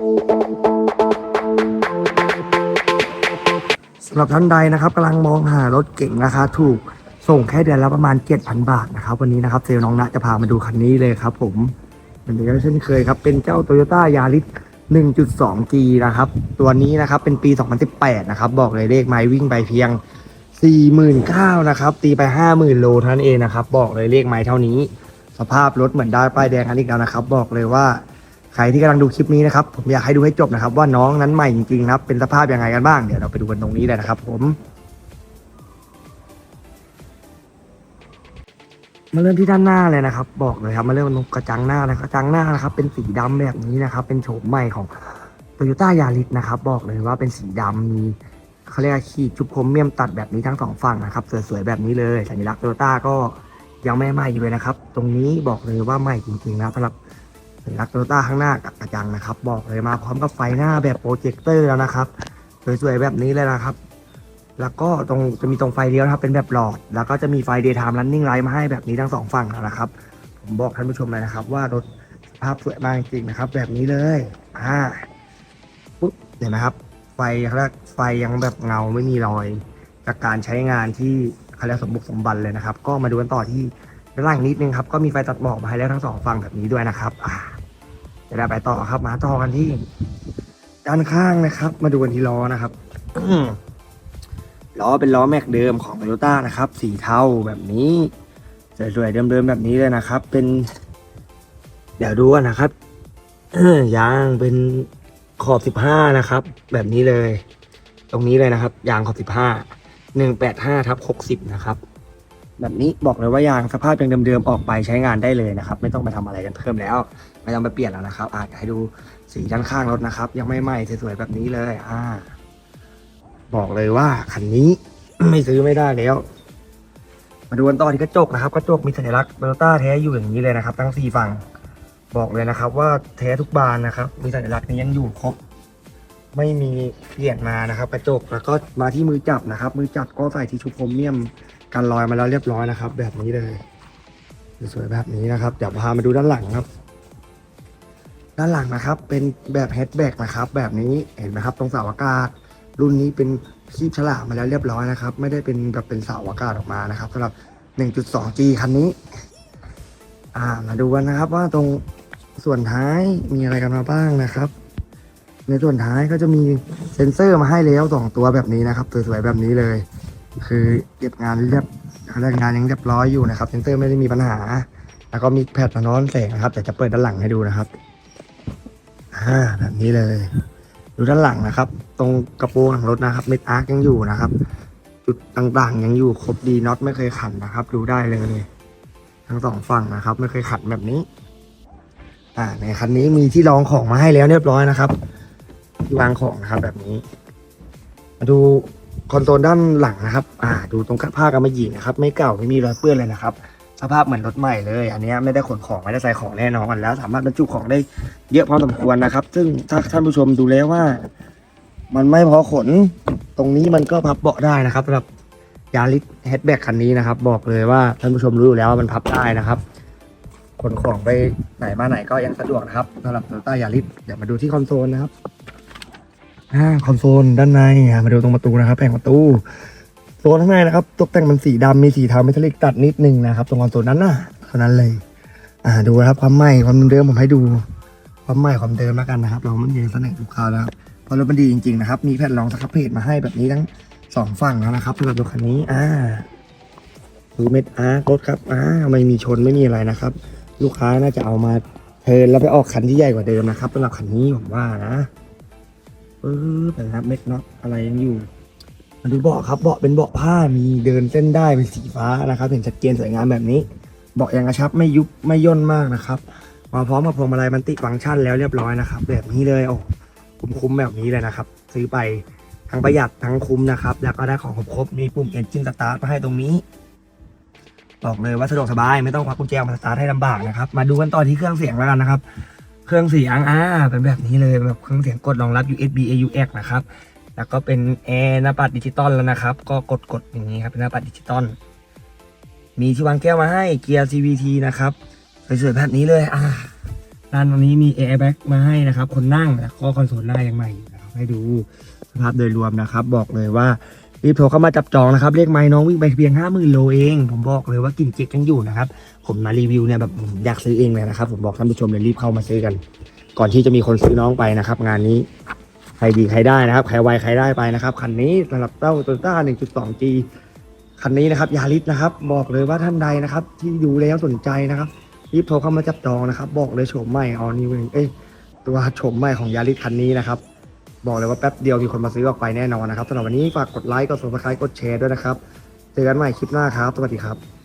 สำหรับท่านใดนะครับกำลังมองหารถเก่งราคาถูกส่งแค่เดือนละประมาณ 7,000 บาทนะครับ วันนี้นะครับเซลล์น้องณจะพามาดูคันนี้เลยครับผมเหมือนเดิมเช่นเคยครับ เป็นเจ้า Toyota Yaris 1.2G นะครับ ตัวนี้นะครับเป็นปี 2018 นะครับ บอกเลยเลขไม้วิ่งไปเพียง 49,000นะครับตีไป 50,000 โลท่านเองนะครับ บอกเลยเลขไม้เท่านี้ สภาพรถเหมือนได้ป้ายแดงคันอีกแล้วนะครับ บอกเลยว่า ใครที่กำลังดูคลิปนี้นะครับผมอยากให้ดูให้จบนะครับ ว่าน้องนั้นใหม่จริงๆนะครับเป็นสภาพยังไงกันบ้างเดี๋ยวเราไปดูกันตรงนี้เลยนะครับ ผมมาเริ่มที่ด้านหน้าเลยนะครับ บอกเลยครับมาเริ่มตรงกระจังหน้านะครับกระจังหน้านะครับ เป็นสีดำแบบนี้นะครับ เป็นโฉมใหม่ของ Toyota Yaris นะครับ บอกเลยว่าเป็นสีดำมีเขาเรียกขีดชุบพรมเมียมตัดแบบนี้ทั้งสองฝั่งนะครับสวยๆแบบนี้เลยสัญลักษณ์ Toyota ก็ยังไม่ไหม้อยู่เลยนะครับ ตรงนี้บอกเลยว่าใหม่จริงๆนะสำหรับ สัญลักษณ์โตโยต้าข้างหน้ากับกระจังนะครับ บอกเลยมาพร้อมกับไฟหน้าแบบโปรเจคเตอร์แล้วนะครับสวยๆแบบนี้เลยนะครับ แล้วก็ตรงจะมีตรงไฟเลี้ยวนะครับเป็นแบบหลอด แล้วก็จะมีไฟ daytime running light มาให้แบบนี้ทั้งสองฝั่งแล้วนะครับ ผมบอกท่านผู้ชมเลยนะครับ ว่ารถสภาพสวยมากจริงๆนะครับ แบบนี้เลยอ่าปุ๊บเห็นไหมครับ ไฟเขาเรียกไฟยังแบบเงาไม่มีรอยจากการใช้งานที่เขาเรียกสมบุกสมบันเลยนะครับ ก็มาดูกันต่อที่ ด้านล่างนิดนึงครับก็มีไฟตัดหมอกมาให้แล้วทั้งสองฝั่งแบบนี้ด้วยนะครับอ่าเดี๋ยวเราไปต่อครับ มาต่อกันที่ ด้านข้างนะครับ มาดูกันที่ล้อนะครับล้อเป็นล้อแม็กเดิมของ t o y ยต้านะครับ สีเทาแบบนี้สวยๆเดิมๆแบบนี้เลยนะครับ เป็น เดี๋ยวดูกันนะครับยางเป็นขอบสิบห้านะครับ แบบนี้เลย ตรงนี้เลยนะครับ ยางขอบสิบห้าหนึ่งแปดห้าทับหกสิบนะครับ แบบนี้บอกเลยว่ายางสภาพยังเดิมๆออกไปใช้งานได้เลยนะครับ ไม่ต้องไปทำอะไรกันเพิ่มแล้ว ไม่ต้องไปเปลี่ยนแล้วนะครับอาจจะให้ดูสีด้านข้างรถนะครับ ยังไม่ไหม้สวยๆแบบนี้เลยอ่าบอกเลยว่าคันนี้ ไม่ซื้อไม่ได้แล้วมาดูกันต่อที่กระจกนะครับกระจกมีสัญลักษณ์โตโยต้าแท้อยู่อย่างนี้เลยนะครับ ทั้งสี่ฝั่งบอกเลยนะครับ ว่าแท้ทุกบานนะครับ มีสัญลักษณ์นี้ยังอยู่ครบ ไม่มีเปลี่ยนมานะครับ กระจกแล้วก็มาที่มือจับนะครับ มือจับก็ใส่ที่ชุบโครเมียม กันรอยมาแล้วเรียบร้อยนะครับ แบบนี้เลยสวยๆแบบนี้นะครับเดี๋ยวพามาดูด้านหลังครับ ด้านหลังนะครับ เป็นแบบแฮชแบ็กนะครับ แบบนี้เห็นไหมครับ ตรงเสาอากาศ รุ่นนี้เป็นคีบฉลากมาแล้วเรียบร้อยนะครับ ไม่ได้เป็นแบบเป็นเสาอากาศออกมานะครับสำหรับ 1.2G คันนี้ อ่ามาดูกันนะครับว่าตรงส่วนท้ายมีอะไรกันมาบ้างนะครับ ในส่วนท้ายก็จะมีเซ็นเซอร์มาให้แล้วสองตัวแบบนี้นะครับสวยๆแบบนี้เลย คือเก็บงานเรียบเรื่องงานยังเรียบร้อยอยู่นะครับเซนเซอร์ไม่ได้มีปัญหา แล้วก็มีแผ่นสะท้อนแสงนะครับแต่จะเปิดด้านหลังให้ดูนะครับอ่าแบบนี้เลย ดูด้านหลังนะครับ ตรงกระโปรงหลังรถนะครับเม็ดอาร์คยังอยู่นะครับ จุดต่างๆ ยังอยู่ครบดีน็อตไม่เคยขันนะครับ ดูได้เลย ทั้งสองฝั่งนะครับ ไม่เคยขัดแบบนี้ อ่าในคันนี้มีที่รองของมาให้แล้วเรียบร้อยนะครับวางของนะครับแบบนี้ มาดู คอนโซลด้านหลังนะครับ อ่า ดูตรงผ้ากำมะหยี่นะครับ ไม่เก่าไม่มีรอยเปื้อนเลยนะครับ สภาพเหมือนรถใหม่เลย อันนี้ไม่ได้ขนของไม่ได้ใส่ของแน่นอนแล้ว สามารถบรรจุของได้เยอะพอสมควรนะครับ ซึ่งถ้าท่านผู้ชมดูแล้วว่า มันไม่พอขน ตรงนี้มันก็พับเบาะได้นะครับสำหรับยาริสแฮชแบ็กคันนี้นะครับ บอกเลยว่าท่านผู้ชมรู้อยู่แล้วว่ามันพับได้นะครับขนของไปไหนมาไหนก็ยังสะดวกนะครับสำหรับโตโยต้ายาริสเดี๋ยวมาดูที่คอนโซลนะครับ อ่าคอนโซลด้านในมาดูตรงประตูนะครับแผงประตูโซนข้างในนะครับตกแต่งมันสีดำมีสีเทาเมทัลลิกตัดนิดนึงนะครับ ตรงคอนโซลนั้นนะเท่านั้นเลย อ่าดูนะครับความใหม่ความเดิมผมให้ดู ความใหม่ความเดิมแล้วกันนะครับ เราไม่มีเสนอลูกค้าแล้วเพราะรถมันดีจริงๆนะครับ มีแผ่นรองสครับเพจมาให้แบบนี้ทั้งสองฝั่งแล้วนะครับสำหรับรถคันนี้อ่าดูเม็ดอาร์รถครับอ่าไม่มีชนไม่มีอะไรนะครับ ลูกค้าน่าจะเอามาเทินแล้วไปออกคันที่ใหญ่กว่าเดิมนะครับสำหรับคันนี้ผมว่านะ ปึ๊บนะครับเม็ดน็อตอะไรยังอยู่มาดูเบาะครับเบาะเป็นเบาะผ้ามีเดินเส้นได้เป็นสีฟ้านะครับเห็นชัดเจนสวยงามแบบนี้เบาะยังกระชับไม่ยุบไม่ย่นมากนะครับมาพร้อมกับพวงมาลัยมันติฟังก์ชันแล้วเรียบร้อยนะครับ แบบนี้เลยโอ้คุ้มๆแบบนี้เลยนะครับ ซื้อไปทั้งประหยัดทั้งคุ้มนะครับ แล้วก็ได้ของครบๆมีปุ่มเอนจินสตาร์ทมาให้ตรงนี้ บอกเลยว่าสะดวกสบายไม่ต้องควักกุญแจมาสตาร์ทให้ลำบากนะครับ มาดูกันต่อที่เครื่องเสียงแล้วกันนะครับ เครื่องเสียงอ่าเป็นแบบนี้เลยแบบเครื่องเสียงกดรองรับ USB AUX นะครับแล้วก็เป็นแอร์หน้าปัดดิจิตอลแล้วนะครับ ก็กดกดอย่างนี้ครับเป็นหน้าปัดดิจิตอลมีที่วางแก้วมาให้เกียร์ CVT นะครับสวยๆแบบนี้เลยอ่าด้านตรงนี้มี airbag มาให้นะครับ คนนั่งแล้วก็คอนโซลหน้ายังใหม่อยู่นะครับให้ดูสภาพโดยรวมนะครับ บอกเลยว่า รีบโทรเข้ามาจับจองนะครับเลขไม้น้องวิ่งไปเพียงห้าหมื่นโลเอง ผมบอกเลยว่ากลิ่นจิกยังอยู่นะครับ ผมมารีวิวเนี่ยแบบอยากซื้อเองเลยนะครับ ผมบอกท่านผู้ชมเลยรีบเข้ามาซื้อกัน ก่อนที่จะมีคนซื้อน้องไปนะครับ งานนี้ใครดีใครได้นะครับใครไวใครได้ไปนะครับคันนี้สำหรับเต้าโตโยต้า 1.2G คันนี้นะครับยาริสนะครับบอกเลยว่าท่านใดนะครับ ที่ดูแล้วสนใจนะครับรีบโทรเข้ามาจับจองนะครับ บอกเลยโฉมใหม่ออนิวเอ้ยตัวโฉมใหม่ของยาริสคันนี้นะครับ บอกเลยว่าแป๊บเดียวมีคนมาซื้อออกไปแน่นอนนะครับสำหรับวันนี้ฝากกดไลค์กดสมัครคลายกดแชร์ด้วยนะครับ เจอกันใหม่คลิปหน้าครับ สวัสดีครับ